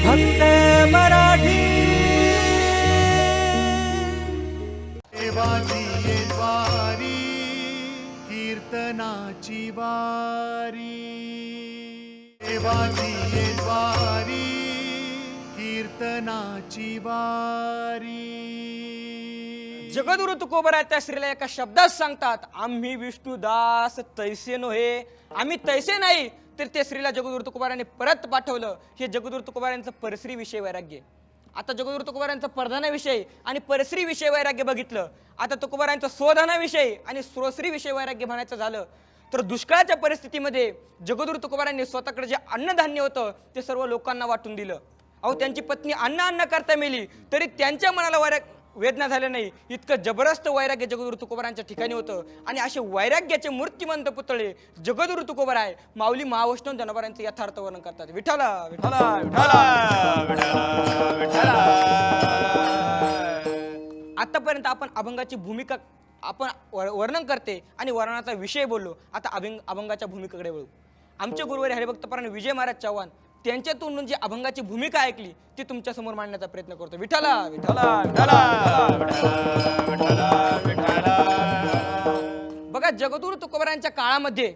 फक्त मराठी. देवाची वारी कीर्तनाची वारी. देवाची वारी कीर्तनाची वारी. जगद्गुरु तुकोबरा त्या स्त्रीला एका शब्दात सांगतात आम्ही विष्णुदास तैसे नव्हे आम्ही तैसे नाही तर त्या स्त्रीला जगदूर तुकोबाराने परत पाठवलं. हे जगदूर तुकोबारांचं परश्री विषय वैराग्य. आता जगदूर तुकोबारांचा प्रधानाविषय आणि परश्री विषय वैराग्य बघितलं. आता तुकोबारांचा स्वधानाविषयी आणि स्रोश्री विषय वैराग्य म्हणायचं झालं. तर दुष्काळाच्या परिस्थितीमध्ये जगदूर तुकोबारांनी स्वतःकडे जे अन्नधान्य होतं ते सर्व लोकांना वाटून दिलं. अहो त्यांची पत्नी अन्न अन्न करता मेली तरी त्यांच्या मनाला वैराग वेदना झाल्या नाही. इतकं जबरदस्त वैराग्य जगदुरु तुकोबरांच्या ठिकाणी होतं. आणि असे वैराग्याचे मूर्तिमंत पुतळे जगदुरु तुकोबर आहे. माऊली महावैष्णव जनावरांचं यथार्थ वर्णन करतात. विठाला विठाला आतापर्यंत आपण अभंगाची भूमिका आपण वर्णन करते आणि वर्णनाचा विषय बोललो. आता अभिंग अभंगाच्या भूमिकेकडे वळू. आमचे गुरुवारी हरिभक्तपरायण विजय महाराज चव्हाण त्यांच्यातून जी अभंगाची भूमिका ऐकली ती तुमच्यासमोर मांडण्याचा प्रयत्न करतो. विठाला विठाला बघा जगदुरु तुकोबरांच्या काळामध्ये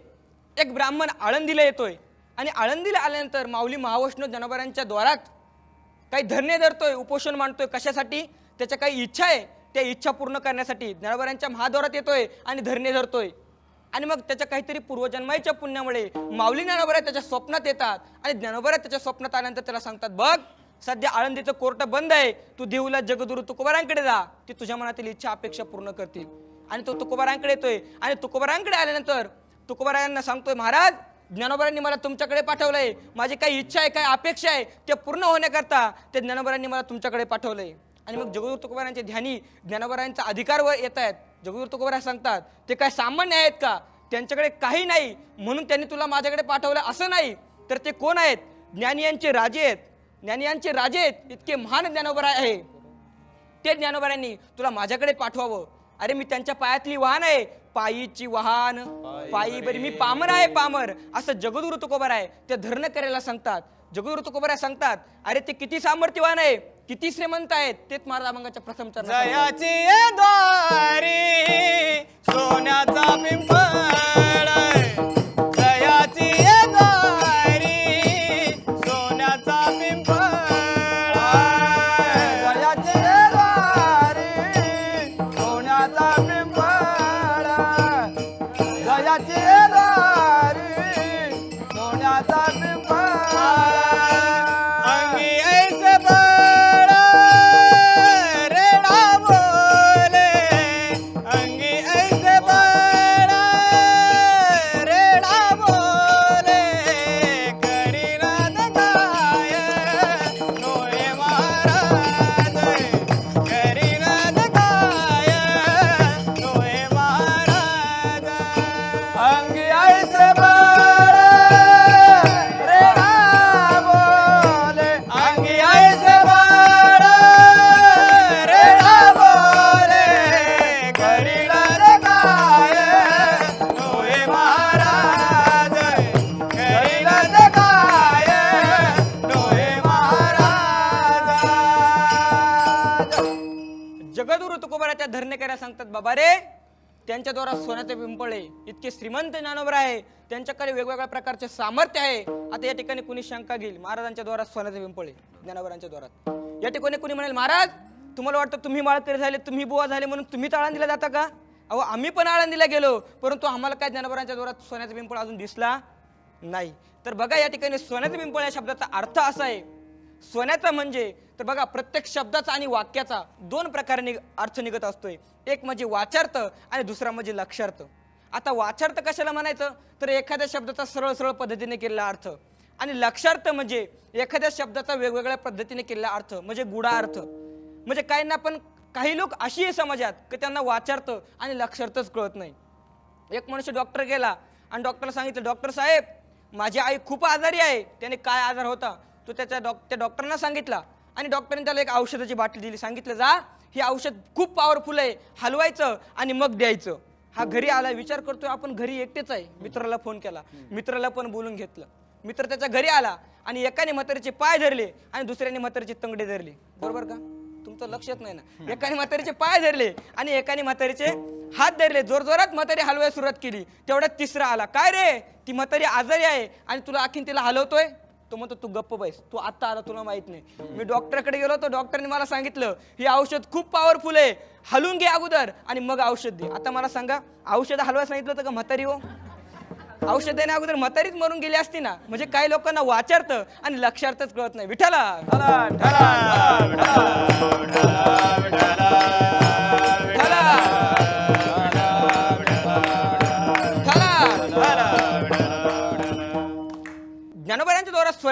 एक ब्राह्मण आळंदीला येतोय. आणि आळंदीला आल्यानंतर माऊली महावैष्णव जनावरांच्या द्वारात काही धरणे धरतोय उपोषण मांडतोय. कशासाठी? त्याच्या काही इच्छा आहे. त्या इच्छा पूर्ण करण्यासाठी ज्ञानोबारांच्या महाद्वारात येतोय आणि धरणे धरतोय. आणि मग त्याच्या काहीतरी पूर्वजन्माच्या पुण्यामुळे माऊली ज्ञानोबऱ्या त्याच्या स्वप्नात येतात आणि ज्ञानोबऱ्या त्याच्या स्वप्नात आल्यानंतर त्याला सांगतात बघ सध्या आळंदीचं कोर्ट बंद आहे. तू देऊला जगदुरु तुकोबारांकडे जा. ती तुझ्या मनातील इच्छा अपेक्षा पूर्ण करतील. आणि तो तुकोबारांकडे येतोय. आणि तुकोबारांकडे आल्यानंतर तुकोबारांना सांगतोय महाराज ज्ञानोबरांनी मला तुमच्याकडे पाठवलंय. माझी काही इच्छा आहे काही अपेक्षा आहे ते पूर्ण होण्याकरता ते ज्ञानोबरांनी मला तुमच्याकडे पाठवलंय. आणि मग जगदूर तुकोबारांचे ध्यानी ज्ञानोबरांचा अधिकार वर येत आहेत जगदूर तुकोबारा सांगतात ते काय सामान्य आहेत का? त्यांच्याकडे काही नाही. म्हणून त्यांनी तुला माझ्याकडे पाठवलं असं नाही. तर ते कोण आहेत? ज्ञानियांचे राजे आहेत. ज्ञानियांचे राजे आहेत. इतके महान ज्ञानोबरा आहे. ते ज्ञानोबाऱ्यांनी तुला माझ्याकडे पाठवावं. अरे मी त्यांच्या पायातली वाहन आहे. पायीची वाहन. पायी बरी. मी पामर आहे पामर. असं जगदुरु तुकोबर आहे ते धरण करायला सांगतात. जगदुरु तुकोबऱ्या सांगतात अरे ते किती सामर्थ्यवान आहे किती श्रीमंत आहेत. तेच महाराज अभंगाच्या प्रथम द्वारी सोन्याचा पिंपळ Bye. तुकोबाराच्या सांगतात बाबा रे त्यांच्याद्वारा सोन्याचे पिंपळे इतके श्रीमंत ज्ञानोबर आहे. त्यांच्याकडे वेगवेगळ्या प्रकारचे सामर्थ्य आहे. आता या ठिकाणी कुणी शंका घेईल? महाराजांच्या द्वारा सोन्याचे पिंपळे ज्ञानोबरांच्या द्वारात या ठिकाणी कुणी म्हणेल महाराज तुम्हाला वाटतं तुम्ही माळकरी झाले तुम्ही बुवा झाले म्हणून तुम्ही आळंदीला जाता का? अहो आम्ही पण आळंदीला गेलो परंतु आम्हाला काय ज्ञानोबरांच्या द्वारात सोन्याचा पिंपळ अजून दिसला नाही. तर बघा या ठिकाणी सोन्याचा पिंपळ या शब्दाचा अर्थ असा आहे सोन्याचा म्हणजे तर बघा प्रत्येक शब्दाचा आणि वाक्याचा दोन प्रकारे निघ अर्थ निघत असतोय. एक म्हणजे वाचार्थ आणि दुसरा म्हणजे लक्षार्थ. आता वाचार्थ कशाला म्हणायचं? तर एखाद्या शब्दाचा सरळ सरळ पद्धतीने केलेला अर्थ. आणि लक्षार्थ म्हणजे एखाद्या शब्दाचा वेगवेगळ्या पद्धतीने केलेला अर्थ म्हणजे गुढा अर्थ म्हणजे काही ना पण काही लोक अशी आहे समाजात की त्यांना वाचार्थ आणि लक्षार्थच कळत नाही. एक मनुष्य डॉक्टर गेला आणि डॉक्टरला सांगितलं डॉक्टर साहेब माझी आई खूप आजारी आहे. त्याने काय आजार होता? तो त्याच्या डॉक त्या डॉक्टरना सांगितला. आणि डॉक्टरने त्याला एक औषधाची बाटली दिली. सांगितलं जा हे औषध खूप पॉवरफुल आहे. हलवायचं आणि मग द्यायचं. हा घरी आला विचार करतोय आपण घरी एकटेच आहे. मित्राला फोन केला. मित्राला पण बोलून घेतलं. मित्र त्याच्या घरी आला आणि एकाने म्हातारीचे पाय धरले आणि दुसऱ्याने म्हातारीचे तंगडे धरले. बरोबर का? तुमचं लक्षात नाही ना? एकाने म्हातारीचे पाय धरले आणि एकाने म्हातारीचे हात धरले. जोरजोरात म्हातारी हलवायला सुरुवात केली. तेवढ्यात तिसरा आला. काय रे? ती म्हातारी आजारी आहे आणि तुला आखीन तिला हलवतोय? तो म्हणतो तू गप्प बैस तू आत्ता आला तुला माहीत नाही. मी डॉक्टरकडे गेलो तर डॉक्टरने मला सांगितलं हे औषध खूप पॉवरफुल आहे हलवून घे अगोदर आणि मग औषध दे. आता मला सांगा औषध हलवायला सांगितलं होतं का म्हातारी हो? औषध देण्या अगोदर म्हातारीच मरून गेली असती ना म्हणजे काही लोकांना वाचारतं आणि लक्षार्थच कळत नाही. विठाला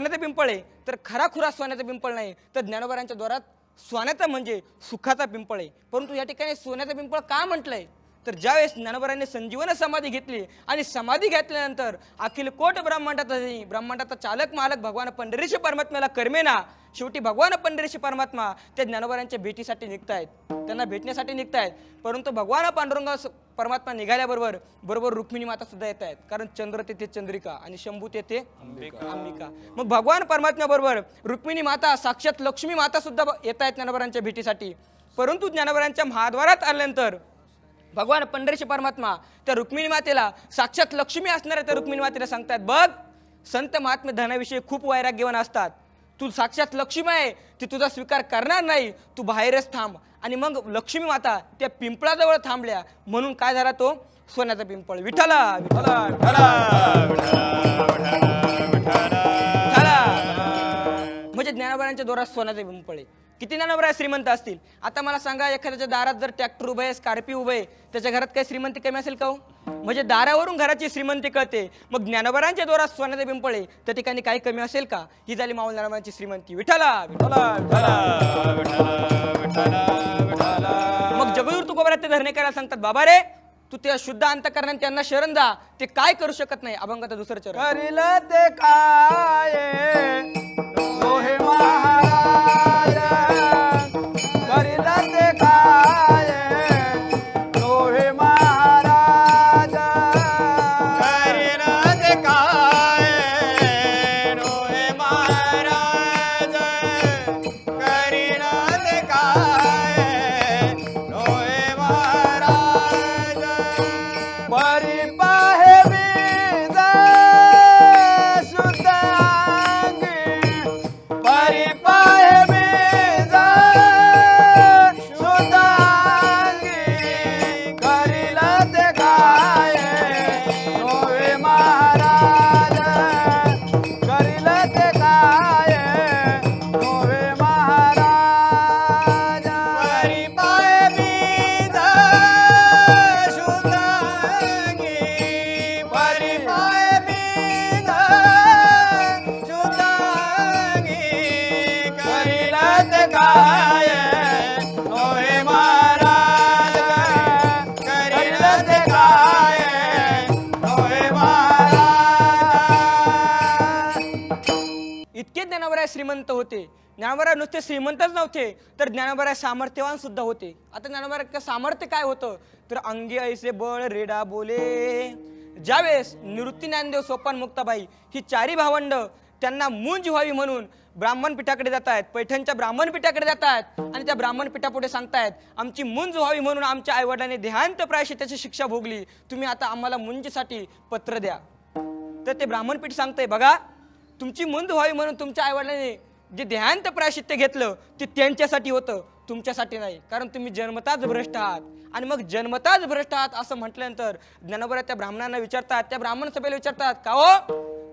सोन्याचं पिंपळ आहे तर खरा खुरा सोन्याचं पिंपळ नाही तर ज्ञानोबारांच्या द्वारात सोन्याचा म्हणजे सुखाचा पिंपळ आहे. परंतु या ठिकाणी सोन्याचा पिंपळ का म्हटलंय? तर ज्यावेळेस ज्ञानोबारांनी संजीवन समाधी घेतली आणि समाधी घेतल्यानंतर अखिल कोट ब्रह्मांडाचा ब्रह्मांडाचा चालक मालक भगवान पंढरीशी परमात्म्याला कर्मेना शेवटी भगवान पंढरीशी परमात्मा त्या ज्ञानोबरांच्या भेटीसाठी निघतायत. त्यांना भेटण्यासाठी निघतायत. परंतु भगवान पांडुरंगा परमात्मा निघाल्याबरोबर बरोबर रुक्मिणी माता सुद्धा येत आहेत. कारण चंद्र तेथे चंद्रिका आणि शंभू तेथे अंबिका. मग भगवान परमात्म्या बरोबर रुक्मिणी माता साक्षात लक्ष्मी माता सुद्धा येत आहेत ज्ञानोबारांच्या भेटीसाठी. परंतु ज्ञानवरांच्या महाद्वारात आल्यानंतर भगवान पंढरीशी परमात्मा त्या रुक्मिणी मातेला साक्षात लक्ष्मी असणाऱ्या त्या रुक्मिणी मातेला सांगतात बघ संत महात्मे धनाविषयी खूप वैराग्यवान असतात. तू साक्षात लक्ष्मी आहे ती तुझा स्वीकार करणार नाही. तू बाहेरच थांब. आणि मग लक्ष्मी माता त्या पिंपळाजवळ थांबल्या. म्हणून काय झाला तो? सोन्याचा पिंपळ. विठाला विठाला विठाला म्हणजे ज्ञानोबारांच्या दोरात सोन्याचे पिंपळ आहे. किती ज्ञानोबरा श्रीमंत असतील? आता मला सांगा एखाद्याच्या दारात जर ट्रॅक्टर उभे आहे स्कॉर्पिओ उभे आहे त्याच्या घरात काही श्रीमंती कमी असेल का हो? म्हणजे दारावरून घराची श्रीमंती कळते. मग ज्ञानोबरांच्या दोरात सोन्याचे पिंपळे त्या ठिकाणी काही कमी असेल का? ही झाली माऊल ज्ञानोबरांची श्रीमंती. विठाला विठाला मग परत ते धरणे करायला सांगतात बाबा रे तू त्या शुद्ध अंतकरणाने त्यांना शरण जा. ते काय करू शकत नाही? अभंगाचा दुसरं चरण. करील ते काय? श्रीमंत होते. ज्ञानोबराय नुसते श्रीमंतच नव्हते तर ज्ञानोबराय सामर्थ्यवान सुद्धा होते. आता ज्ञानोबराय सामर्थ्य काय होतं? तर अंगी ऐसे बळ रेडा बोले. ज्यावेळेस निवृत्ती ज्ञानदेव सोपान मुक्ताबाई ही चारी भावंड त्यांना मुंज व्हावी म्हणून ब्राह्मण पीठाकडे जात आहेत पैठणच्या ब्राह्मण पीठाकडे जात आहेत आणि त्या ब्राह्मण पीठापुढे सांगतायत आमची मुंज व्हावी म्हणून आमच्या आईवडिलांनी देहांत प्रायशी त्याची शिक्षा भोगली. तुम्ही आता आम्हाला मुंजीसाठी पत्र द्या. तर ते ब्राह्मण पीठ सांगतंय बघा तुमची मुंद व्हावी म्हणून तुमच्या आईवडिलांनी जे देहांत प्रायश्चित्य घेतलं ते त्यांच्यासाठी होतं तुमच्यासाठी नाही. कारण तुम्ही जन्मताच भ्रष्ट आहात. आणि मग जन्मताच भ्रष्ट आहात असं म्हटल्यानंतर ज्ञानोबरा त्या ब्राह्मणांना विचारतात त्या ब्राह्मण सभेला विचारतात का हो?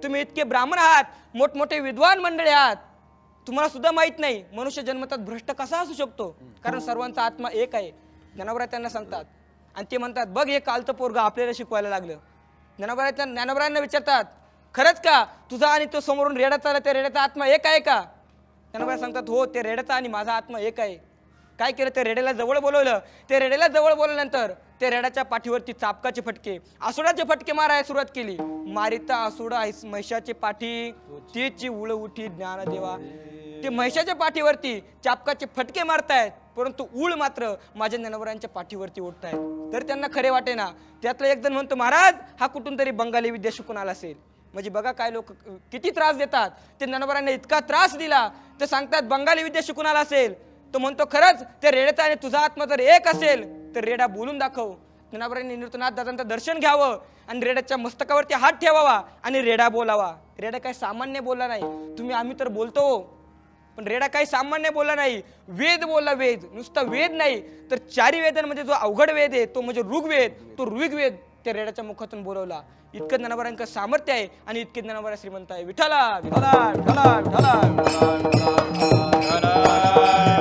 तुम्ही इतके ब्राह्मण आहात मोठमोठे विद्वान मंडळी आहात. तुम्हाला सुद्धा माहीत नाही. मनुष्य जन्मतात भ्रष्ट कसा असू शकतो? कारण सर्वांचा आत्मा एक आहे. ज्ञानोबरा त्यांना सांगतात. आणि ते म्हणतात बघ हे कालचं पोरगा आपल्याला शिकवायला लागलं. ज्ञानोबरा त्या ज्ञानोबरांना विचारतात खरंच का? तुझा आणि तो समोरून रेड्याचा आला त्या रेड्याचा आत्मा एक आहे का? ज्ञानोबरा सांगतात हो ते रेड्याचा आणि माझा आत्मा एक आहे. काय केलं? ते रेड्याला जवळ बोलवलं. ते रेड्याला जवळ बोलवल्यानंतर ते रेड्याच्या पाठीवरती चापकाचे फटके आसुडाचे फटके मारायला सुरुवात केली. मारिता आसुडा ऐस- पाठी तीची उळ उठी ज्ञान देवा ते महिषाच्या पाठीवरती चापकाचे फटके मारतायत परंतु उळ मात्र माझ्या ज्ञानवरांच्या पाठीवरती उठतायत तर त्यांना खरे वाटे ना त्यातलं एक जण म्हणतो महाराज हा कुठून तरी बंगाली विद्या शिकून आला असेल. म्हणजे बघा काय लोक किती त्रास देतात. ते ननबरांना इतका त्रास दिला ते सांगतात बंगाली विद्या शिकून आला असेल? तो म्हणतो खरंच ते रेड्याचा आणि तुझा आत्मा जर एक असेल तर रेडा बोलून दाखव. ज्ञानोबारांनी निवृत्तनाथ दादांचं दर्शन घ्यावं आणि रेड्याच्या मस्तकावरती हात ठेवावा आणि रेडा बोलावा. रेडा काय सामान्य बोलला नाही. तुम्ही आम्ही तर बोलतो. पण रेडा काही सामान्य बोलला नाही. वेद बोलला वेद. नुसता वेद नाही तर चारी वेदांमध्ये जो अवघड वेद आहे तो म्हणजे ऋग्वेद तो ऋग्वेद. त्या रेड्याच्या मुखातून बोलवला इतकं ज्ञानोबारांचं सामर्थ्य आहे आणि इतके ज्ञानोबारा श्रीमंत आहे विठाला विठाला विठाला विठाला विठला विठला